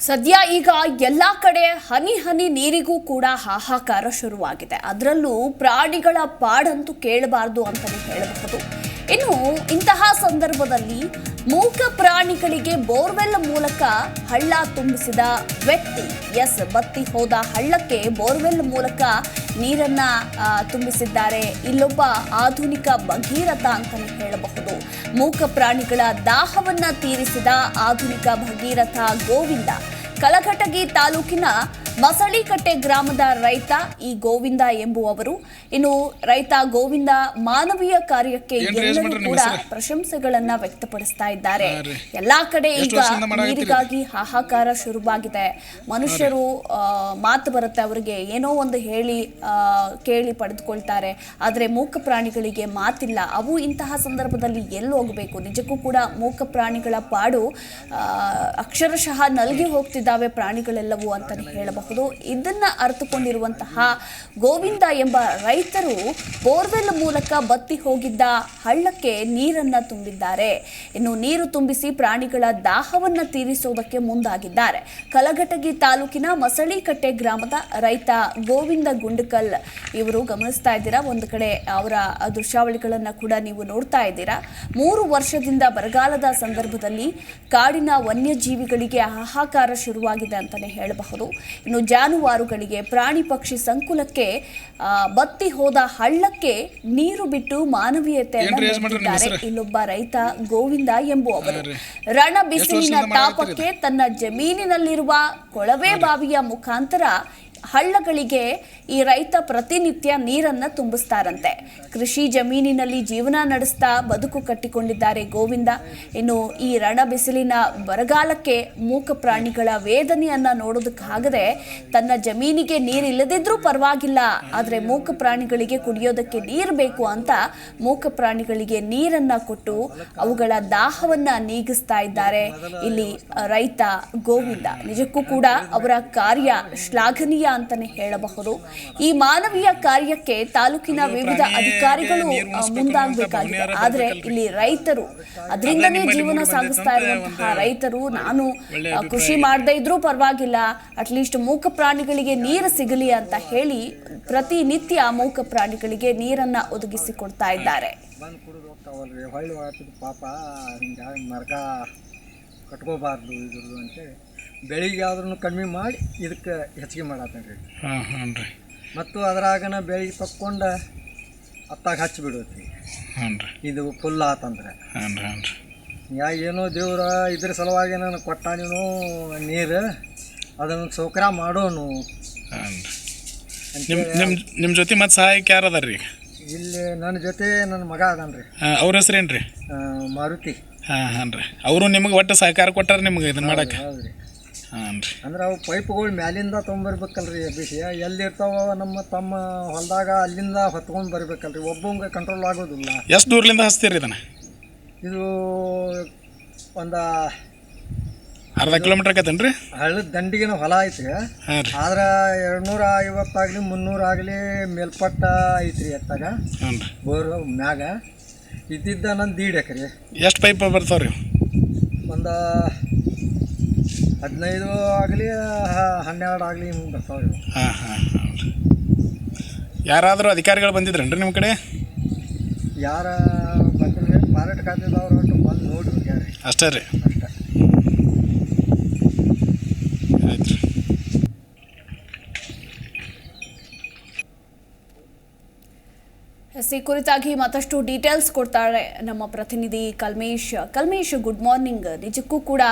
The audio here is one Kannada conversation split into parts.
ಸದ್ಯ ಈಗ ಎಲ್ಲ ಕಡೆ ಹನಿ ಹನಿ ನೀರಿಗೂ ಕೂಡ ಹಾಹಾಕಾರ ಶುರುವಾಗಿದೆ. ಅದರಲ್ಲೂ ಪ್ರಾಣಿಗಳ ಪಾಡಂತೂ ಕೇಳಬಾರದು ಅಂತಲೇ ಹೇಳಬಹುದು. ಇನ್ನು ಇಂತಹ ಸಂದರ್ಭದಲ್ಲಿ ಮೂಕ ಪ್ರಾಣಿಗಳಿಗೆ ಬೋರ್ವೆಲ್ ಮೂಲಕ ಹಳ್ಳ ತುಂಬಿಸಿದ ವ್ಯಕ್ತಿ ಎಸ್ ಬತ್ತಿ ಹೋದ ಹಳ್ಳಕ್ಕೆ ಬೋರ್ವೆಲ್ ಮೂಲಕ ನೀರನ್ನ ತುಂಬಿಸಿದ್ದಾರೆ. ಇಲ್ಲೊಬ್ಬ ಆಧುನಿಕ ಭಗೀರಥ ಅಂತಾನೆ ಹೇಳಬಹುದು. ಮೂಕ ಪ್ರಾಣಿಗಳ ದಾಹವನ್ನ ತೀರಿಸಿದ ಆಧುನಿಕ ಭಗೀರಥ ಗೋವಿಂದ ಕಲಘಟಗಿ ತಾಲೂಕಿನ ಮಸಳಿಕಟ್ಟೆ ಗ್ರಾಮದ ರೈತ ಈ ಗೋವಿಂದ ಎಂಬುವವರು. ಇನ್ನು ರೈತ ಗೋವಿಂದ ಮಾನವೀಯ ಕಾರ್ಯಕ್ಕೆ ಎಲ್ಲರೂ ಕೂಡ ಪ್ರಶಂಸೆಗಳನ್ನ ವ್ಯಕ್ತಪಡಿಸ್ತಾ ಇದ್ದಾರೆ. ಎಲ್ಲಾ ಕಡೆ ಈಗ? ನೀರಿಗಾಗಿ ಹಾಹಾಕಾರ ಶುರುವಾಗಿದೆ. ಮನುಷ್ಯರು ಮಾತು ಬರುತ್ತೆ ಅವರಿಗೆ ಏನೋ ಒಂದು ಹೇಳಿ ಕೇಳಿ ಪಡೆದುಕೊಳ್ತಾರೆ. ಆದರೆ ಮೂಕ ಪ್ರಾಣಿಗಳಿಗೆ ಮಾತಿಲ್ಲ. ಅವು ಇಂತಹ ಸಂದರ್ಭದಲ್ಲಿ ಎಲ್ಲಿ ಹೋಗಬೇಕು? ನಿಜಕ್ಕೂ ಕೂಡ ಮೂಕ ಪ್ರಾಣಿಗಳ ಪಾಡು ಅಕ್ಷರಶಃ ನಲ್ಗಿ ಹೋಗ್ತಿದ್ದಾವೆ ಪ್ರಾಣಿಗಳೆಲ್ಲವೂ ಅಂತಾನೆ ಹೇಳಬಹುದು. ಇದನ್ನ ಅರ್ಥಕೊಂಡಿರುವಂತಹ ಗೋವಿಂದ ಎಂಬ ರೈತರು ಬೋರ್ವೆಲ್ ಮೂಲಕ ಬತ್ತಿ ಹೋಗಿದ್ದ ಹಳ್ಳಕ್ಕೆ ನೀರನ್ನ ತುಂಬಿದ್ದಾರೆ. ಇನ್ನು ನೀರು ತುಂಬಿಸಿ ಪ್ರಾಣಿಗಳ ದಾಹವನ್ನ ತೀರಿಸುವುದಕ್ಕೆ ಮುಂದಾಗಿದ್ದಾರೆ. ಕಲಘಟಗಿ ತಾಲೂಕಿನ ಮಸಳಿಕಟ್ಟೆ ಗ್ರಾಮದ ರೈತ ಗೋವಿಂದ ಗುಂಡಕಲ್ ಇವರು ಗಮನಿಸ್ತಾ ಇದ್ದೀರಾ? ಒಂದು ಕಡೆ ಅವರ ದೃಶ್ಯಾವಳಿಗಳನ್ನ ಕೂಡ ನೀವು ನೋಡ್ತಾ ಇದ್ದೀರಾ? ಮೂರು ವರ್ಷದಿಂದ ಬರಗಾಲದ ಸಂದರ್ಭದಲ್ಲಿ ಕಾಡಿನ ವನ್ಯಜೀವಿಗಳಿಗೆ ಹಾಹಾಕಾರ ಶುರುವಾಗಿದೆ ಅಂತಾನೆ ಹೇಳಬಹುದು. ಜಾನುವಾರುಗಳಿಗೆ ಪ್ರಾಣಿ ಪಕ್ಷಿ ಸಂಕುಲಕ್ಕೆ ಆ, ಬತ್ತಿ ಹೋದ ಹಳ್ಳಕ್ಕೆ ನೀರು ಬಿಟ್ಟು ಮಾನವೀಯತೆಯನ್ನು? ಇಲ್ಲೊಬ್ಬ ರೈತ ಗೋವಿಂದ ಎಂಬುವವರು. ರಣ ಬಿಸಿಲಿನ ತಾಪಕ್ಕೆ ತನ್ನ ಜಮೀನಿನಲ್ಲಿರುವ ಕೊಳವೆ ಬಾವಿಯ ಮುಖಾಂತರ ಹಳ್ಳಗಳಿಗೆ ಈ ರೈತ ಪ್ರತಿನಿತ್ಯ ನೀರನ್ನ ತುಂಬಿಸ್ತಾರಂತೆ. ಕೃಷಿ ಜಮೀನಿನಲ್ಲಿ ಜೀವನ ನಡೆಸ್ತಾ ಬದುಕು ಕಟ್ಟಿಕೊಂಡಿದ್ದಾರೆ ಗೋವಿಂದ. ಇನ್ನು ಈ ರಣ ಬಿಸಿಲಿನ ಬರಗಾಲಕ್ಕೆ ಮೂಕ ಪ್ರಾಣಿಗಳ ವೇದನೆಯನ್ನು ನೋಡೋದಕ್ಕಾಗದೆ ತನ್ನ ಜಮೀನಿಗೆ ನೀರಿಲ್ಲದಿದ್ರೂ ಪರವಾಗಿಲ್ಲ. ಆದರೆ ಮೂಕ ಪ್ರಾಣಿಗಳಿಗೆ ಕುಡಿಯೋದಕ್ಕೆ ನೀರು ಬೇಕು ಅಂತ ಮೂಕ ಪ್ರಾಣಿಗಳಿಗೆ ನೀರನ್ನ ಕೊಟ್ಟು ಅವುಗಳ ದಾಹವನ್ನ ನೀಗಿಸ್ತಾ ಇದ್ದಾರೆ. ಇಲ್ಲಿ ರೈತ ಗೋವಿಂದ. ನಿಜಕ್ಕೂ ಕೂಡ ಅವರ ಕಾರ್ಯ ಶ್ಲಾಘನೀಯ ಅಂತಾನೆ ಹೇಳಬಹುದು. ಈ ಮಾನವೀಯ ಕಾರ್ಯಕ್ಕೆ ತಾಲೂಕಿನ ವಿವಿಧ ಅಧಿಕಾರಿಗಳು ಮುಂದಾಗಬೇಕಾಗಿದೆ. ಆದ್ರೆ ಇಲ್ಲಿ ರೈತರು ಅದರಿಂದನೇ ಜೀವನ ಸಾಗಿಸ್ತಾ ಇರುವಂತಹ ರೈತರು ನಾನು ಕೃಷಿ. ಮಾಡದೇ ಇದ್ರೂ ಪರವಾಗಿಲ್ಲ. ಅಟ್ಲೀಸ್ಟ್ ಮೂಕ ಪ್ರಾಣಿಗಳಿಗೆ ನೀರು ಸಿಗಲಿ ಅಂತ ಹೇಳಿ ಪ್ರತಿನಿತ್ಯ ಮೂಕ ಪ್ರಾಣಿಗಳಿಗೆ ನೀರನ್ನ ಒದಗಿಸಿಕೊಡ್ತಾ ಇದ್ದಾರೆ. ಪಾಪ ಮರ್ಗ ಕಟ್ಕೋಬಾರ್ದು ಇದ್ರದ್ದು ಅಂತೇಳಿ ಬೆಳಿಗ್ಗೆ ಆದ್ರೂ ಕಡಿಮೆ ಮಾಡಿ ಇದಕ್ಕೆ ಹೆಚ್ಚಿಗೆ ಮಾಡತ್ತೇನೆ ರೀ ಹಾಂ ಹಾಂ ರೀ. ಮತ್ತು ಅದ್ರಾಗನ ಬೆಳಿಗ್ಗೆ ತಕ್ಕೊಂಡು ಅತ್ತಾಗ ಹಚ್ಚಿ ಬಿಡುತ್ತೆ ಹಾಂ ರೀ. ಇದು ಫುಲ್ ಆತಂದ್ರೆ. ಹಾಂ ರೀ ಹಾಂ ರೀ. ಯಾ ಏನೋ ದೇವ್ರ ಇದ್ರ ಸಲುವಾಗಿ ನಾನು ಕೊಟ್ಟಾನೇನೋ ನೀರು ಅದನ್ನು ಸೌಕರ್ಯ ಮಾಡೋನು. ಹಾಂ ರೀ. ನಿಮ್ಮ ನಿಮ್ಮ ನಿಮ್ಮ ಜೊತೆ ಮತ್ತೆ ಸಹಾಯಕ್ಕೆ ಯಾರು ಅದಾರ ರೀ ಇಲ್ಲಿ ನನ್ನ ಜೊತೆ ನನ್ನ ಮಗ ಅದಾನ್ರಿ ಅವ್ರ ಹೆಸ್ರೇನು ರೀ ಮಾರುತಿ. ಹಾಂ ಹಾಂ ರೀ. ಅವರು ನಿಮಗೆ ಒಟ್ಟು ಸಹಕಾರ ಕೊಟ್ಟಾರ ನಿಮಗೆ ಇದನ್ನ ಮಾಡಕ್ಕೆ ಹೌದ್ರಿ. ಹಾಂ ರೀ ಅಂದ್ರೆ ಅವು ಪೈಪ್ಗಳು ಮ್ಯಾಲಿಂದ ತೊಗೊಂಬರ್ಬೇಕಲ್ರಿ ಬಿಸಿ ಎಲ್ಲಿರ್ತಾವ ನಮ್ಮ ತಮ್ಮ ಹೊಲದಾಗ ಅಲ್ಲಿಂದ ಹೊತ್ಕೊಂಡು ಬರ್ಬೇಕಲ್ರಿ. ಒಬ್ಬಂಗೆ ಕಂಟ್ರೋಲ್ ಆಗೋದಿಲ್ಲ. ಎಷ್ಟು ದೂರಲಿಂದ ಹಚ್ತೀರಿ ಇದನ್ನ? ಇದು ಒಂದು ಅರ್ಧ ಕಿಲೋಮೀಟ್ರ್ ಆಗತ್ತೇನ್ರಿ? ರೀ ಹಳ್ಳದ ದಂಡಿಗಿನ ಹೊಲ ಐತಿ ಹಾಂ ರೀ. ಆದ್ರೆ ಎರಡ್ನೂರ ಐವತ್ತಾಗಲಿ ಮುನ್ನೂರಾಗಲಿ ಮೇಲ್ಪಟ್ಟ ಐತ್ರಿ ಎತ್ತಾಗ. ರೀ ಬೋರ್ ಮ್ಯಾಗ. ಇದ್ದಿದ್ದ ನಂದು ದೀಡ್ ಎಕರೆ. ಎಷ್ಟು ಪೈಪ್ ಬರ್ತಾವ್ರಿ ರೀ ಒಂದು ಹದಿನೈದು ಆಗಲಿ ಹನ್ನೆರಡು ಆಗಲಿ ಹಿಂಗೆ ಬರ್ತಾವೆ ಇವು. ಹಾಂ ಹಾಂ ಹಾಂ. ಯಾರಾದರೂ ಅಧಿಕಾರಿಗಳು ಬಂದಿದ್ರೇನ್ರಿ ನಿಮ್ಮ ಕಡೆ? ಯಾರ ಬಂದ್ರೆ ಮಾರಾಟ ಖಾತೆದವ್ರು ಒಟ್ಟು ಬಂದು ನೋಡಿ ಹೋಗ್ಯಾರಿ ಅಷ್ಟೇ ರೀ. ಅಷ್ಟೇ. ಆಯ್ತು ರೀ. ಕುರಿತಾಗಿ ಮತ್ತಷ್ಟು ಡೀಟೇಲ್ಸ್ ಕೊಡ್ತಾಳೆ ನಮ್ಮ ಪ್ರತಿನಿಧಿ ಕಲ್ಮೇಶ್. ಕಲ್ಮೇಶ್ ಗುಡ್ ಮಾರ್ನಿಂಗ್ ನಿಜಕ್ಕೂ ಕೂಡ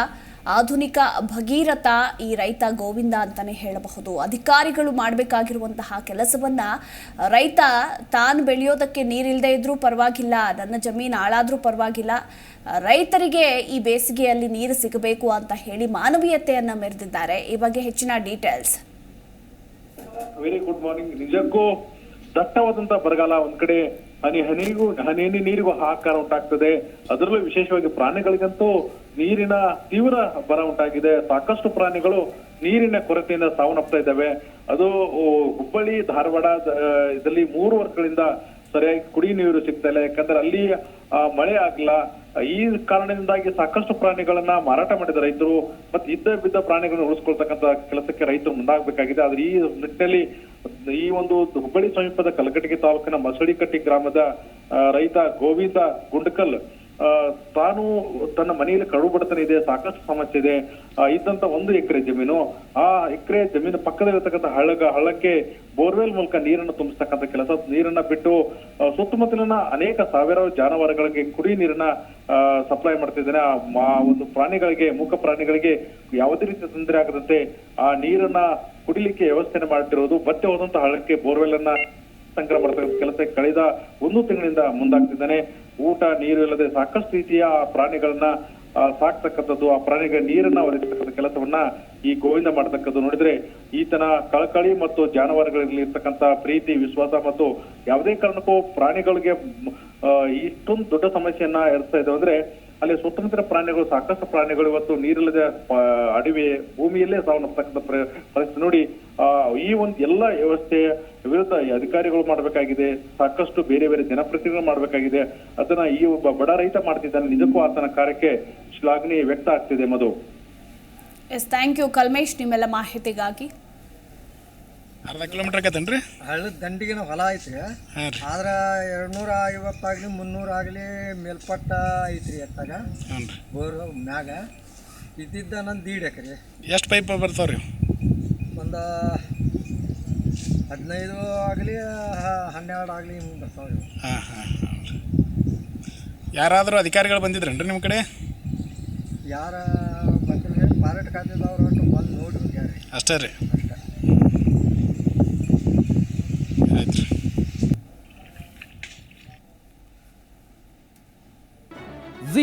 ಆಧುನಿಕ ಭಗೀರಥ ಈ ರೈತ ಗೋವಿಂದ ಅಂತಾನೆ ಹೇಳಬಹುದು ಅಧಿಕಾರಿಗಳು ಮಾಡಬೇಕಾಗಿರುವಂತಹ ಕೆಲಸವನ್ನ ರೈತ ತಾನು ಬೆಳೆಯೋದಕ್ಕೆ ನೀರಿಲ್ಲದೆ ಇದ್ರೂ ಪರವಾಗಿಲ್ಲ ನನ್ನ ಜಮೀನು ಹಾಳಾದ್ರೂ ಪರವಾಗಿಲ್ಲ ರೈತರಿಗೆ ಈ ಬೇಸಿಗೆಯಲ್ಲಿ ನೀರು ಸಿಗಬೇಕು ಅಂತ ಹೇಳಿ ಮಾನವೀಯತೆಯನ್ನ ಮೆರೆದಿದ್ದಾರೆ ಈ ಬಗ್ಗೆ ಹೆಚ್ಚಿನ ಡೀಟೇಲ್ಸ್ ವೆರಿ ಗುಡ್ ಮಾರ್ನಿಂಗ್ ನಿಜಕ್ಕೂ ದಟ್ಟವಾದಂತ ಬರಗಾಲ ಒಂದ್ ಕಡೆ ಹನಿ ಹನಿಗೂ ಹನಿ ನೀರಿಗೂ ಹಾಕಾರ ಉಂಟಾಗ್ತದೆ. ಅದರಲ್ಲೂ ವಿಶೇಷವಾಗಿ ಪ್ರಾಣಿಗಳಿಗಂತೂ ನೀರಿನ ತೀವ್ರ ಬರ ಉಂಟಾಗಿದೆ. ಸಾಕಷ್ಟು ಪ್ರಾಣಿಗಳು ನೀರಿನ ಕೊರತೆಯಿಂದ ಸಾವನ್ನಪ್ತಾ ಇದ್ದಾವೆ. ಅದು ಹುಬ್ಬಳ್ಳಿ, ಧಾರವಾಡ ಇದರಲ್ಲಿ ಮೂರು ವರ್ಷಗಳಿಂದ ಸರಿಯಾಗಿ ಕುಡಿ ನೀರು ಸಿಗ್ತಾ ಇಲ್ಲ. ಯಾಕಂದ್ರೆ ಅಲ್ಲಿ ಮಳೆ ಆಗ್ಲ ಈ ಕಾರಣದಿಂದಾಗಿ ಸಾಕಷ್ಟು ಪ್ರಾಣಿಗಳನ್ನ ಮಾರಾಟ ಮಾಡಿದ ರೈತರು, ಮತ್ತೆ ಇದ್ದ ಬಿದ್ದ ಪ್ರಾಣಿಗಳನ್ನ ಉಳಿಸ್ಕೊಳ್ತಕ್ಕಂತ ಕೆಲಸಕ್ಕೆ ರೈತರು ಮುಂದಾಗಬೇಕಾಗಿದೆ. ಆದ್ರೆ ಈ ನಿಟ್ಟಿನಲ್ಲಿ ಈ ಒಂದು ಹುಬ್ಬಳ್ಳಿ ಸಮೀಪದ ಕಲಕಟಗಿ ತಾಲೂಕಿನ ಮಸಡಿಕಟ್ಟಿ ಗ್ರಾಮದ ರೈತ ಗೋವಿಂದ ಗುಂಡಕಲ್ ತಾನು ತನ್ನ ಮನೆಯಲ್ಲಿ ಕಡು ಬಡತನ ಇದೆ, ಸಾಕಷ್ಟು ಸಮಸ್ಯೆ ಇದೆ ಇದ್ದಂತ ಒಂದು ಎಕರೆ ಜಮೀನು. ಆ ಎಕರೆ ಜಮೀನು ಪಕ್ಕದಲ್ಲಿರ್ತಕ್ಕಂಥ ಹಳ್ಳಗ, ಹಳ್ಳಕ್ಕೆ ಬೋರ್ವೆಲ್ ಮೂಲಕ ನೀರನ್ನು ತುಂಬಿಸ್ತಕ್ಕಂಥ ಕೆಲಸ, ನೀರನ್ನ ಬಿಟ್ಟು ಸುತ್ತಮುತ್ತಲಿನ ಅನೇಕ ಸಾವಿರಾರು ಜಾನುವಾರುಗಳಿಗೆ ಕುಡಿ ನೀರನ್ನ ಸಪ್ಲೈ ಮಾಡ್ತಿದ್ದಾನೆ. ಆ ಒಂದು ಪ್ರಾಣಿಗಳಿಗೆ, ಮೂಕ ಪ್ರಾಣಿಗಳಿಗೆ ಯಾವುದೇ ರೀತಿಯ ತೊಂದರೆ ಆಗದಂತೆ ಆ ನೀರನ್ನ ಕುಡಿಲಿಕ್ಕೆ ವ್ಯವಸ್ಥೆನ ಮಾಡ್ತಿರೋದು, ಮತ್ತೆ ಹೋದಂತ ಹಳ್ಳಕ್ಕೆ ಬೋರ್ವೆಲ್ ಅನ್ನ ಸಂಗ್ರಹ ಮಾಡತಕ್ಕಂಥ ಕೆಲಸ ಕಳೆದ ಒಂದು ತಿಂಗಳಿಂದ ಮುಂದಾಗ್ತಿದ್ದಾನೆ. ಊಟ, ನೀರು ಇಲ್ಲದೆ ಸಾಕಷ್ಟು ರೀತಿಯ ಪ್ರಾಣಿಗಳನ್ನ ಸಾಕ್ತಕ್ಕಂಥದ್ದು, ಆ ಪ್ರಾಣಿಗಳ ನೀರನ್ನ ಒದಗಿಸ್ತಕ್ಕಂಥ ಕೆಲಸವನ್ನ ಈ ಗೋವಿಂದ ಮಾಡ್ತಕ್ಕದ್ದು ನೋಡಿದ್ರೆ ಈತನ ಕಳಕಳಿ ಮತ್ತು ಜಾನುವಾರುಗಳಲ್ಲಿ ಇರ್ತಕ್ಕಂಥ ಪ್ರೀತಿ, ವಿಶ್ವಾಸ ಮತ್ತು ಯಾವುದೇ ಕಾರಣಕ್ಕೂ ಪ್ರಾಣಿಗಳಿಗೆ ಇಷ್ಟೊಂದು ದೊಡ್ಡ ಸಮಸ್ಯೆಯನ್ನ ಎದುರಿಸ್ತಾ ಇದ್ದಾವೆ ಅಂದ್ರೆ ಅಲ್ಲಿ ಸ್ವತಂತ್ರ ಪ್ರಾಣಿಗಳು, ಸಾಕಷ್ಟು ಪ್ರಾಣಿಗಳು ಇವತ್ತು ನೀರಿಲ್ಲದೆ ಅಡವಿ ಭೂಮಿಯಲ್ಲೇ ಸಾವನ್ನಪ್ಪತಕ್ಕಂಥ ಪ್ರ- ಪರಿಸ್ಥಿತಿ ನೋಡಿ ಈ ಒಂದು ಎಲ್ಲ ವ್ಯವಸ್ಥೆ ವಿರುದ್ಧ ಅಧಿಕಾರಿಗಳು ಮಾಡಬೇಕಾಗಿದೆ, ಸಾಕಷ್ಟು ಬೇರೆ ಬೇರೆ ಜನಪ್ರತಿನಿಧಿಗಳು ಮಾಡಬೇಕಾಗಿದೆ. ಅದನ್ನ ಈ ಒಬ್ಬ ಬಡ ರೈತ ಮಾಡ್ತಿದ್ದಾನೆ, ನಿಜಕ್ಕೂ ಆತನ ಕಾರ್ಯಕ್ಕೆ ಶ್ಲಾಘನೆ ವ್ಯಕ್ತ ಆಗ್ತಿದೆ, Madhu. Yes thank you Kalmesh, ನಿಮ್ಮೆಲ್ಲ ಮಾಹಿತಿಗಾಗಿ. ಅರ್ಧ ಕಿಲೋಮೀಟರ್ ಆಕತ್ತೇನ್ರಿ ಹಳ್ಳದ ದಂಡಿಗೆ ಹೊಲ ಐತಿ ಹಾಂ ರೀ. ಆದ್ರೆ ಎರಡ್ನೂರ ಐವತ್ತಾಗಲಿ ಮುನ್ನೂರಾಗಲಿ ಮೇಲ್ಪಟ್ಟ ಐತ್ರಿ ಎತ್ತಾಗ. ಹ್ಞೂ ರೀ. ಬೋರ್ ಮ್ಯಾಗ. ಇದ್ದಿದ್ದ ನಂದು ದೀಡ್ ಎಕರೆ. ಎಷ್ಟು ಪೈಪ್ ಬರ್ತಾವ್ರಿ ರೀ? ಒಂದು ಹದಿನೈದು ಆಗಲಿ ಹನ್ನೆರಡು ಆಗಲಿ ಹಿಂಗೆ ಬರ್ತಾವೆ ಹಾಂ ಹಾಂ ಹಾಂ ರೀ. ಯಾರಾದರೂ ಅಧಿಕಾರಿಗಳು ಬಂದಿದ್ರೇನ್ರಿ ನಿಮ್ಮ ಕಡೆ? ಯಾರ ಬಂದ್ರೆ ಮಾರಾಟ ಖಾತೆದವ್ರು ಒಟ್ಟು ಬಂದು ನೋಡಿ ಹೋಗ್ಯಾರ. ಅಷ್ಟೇ ರೀ. ಅಷ್ಟೇ ರೀ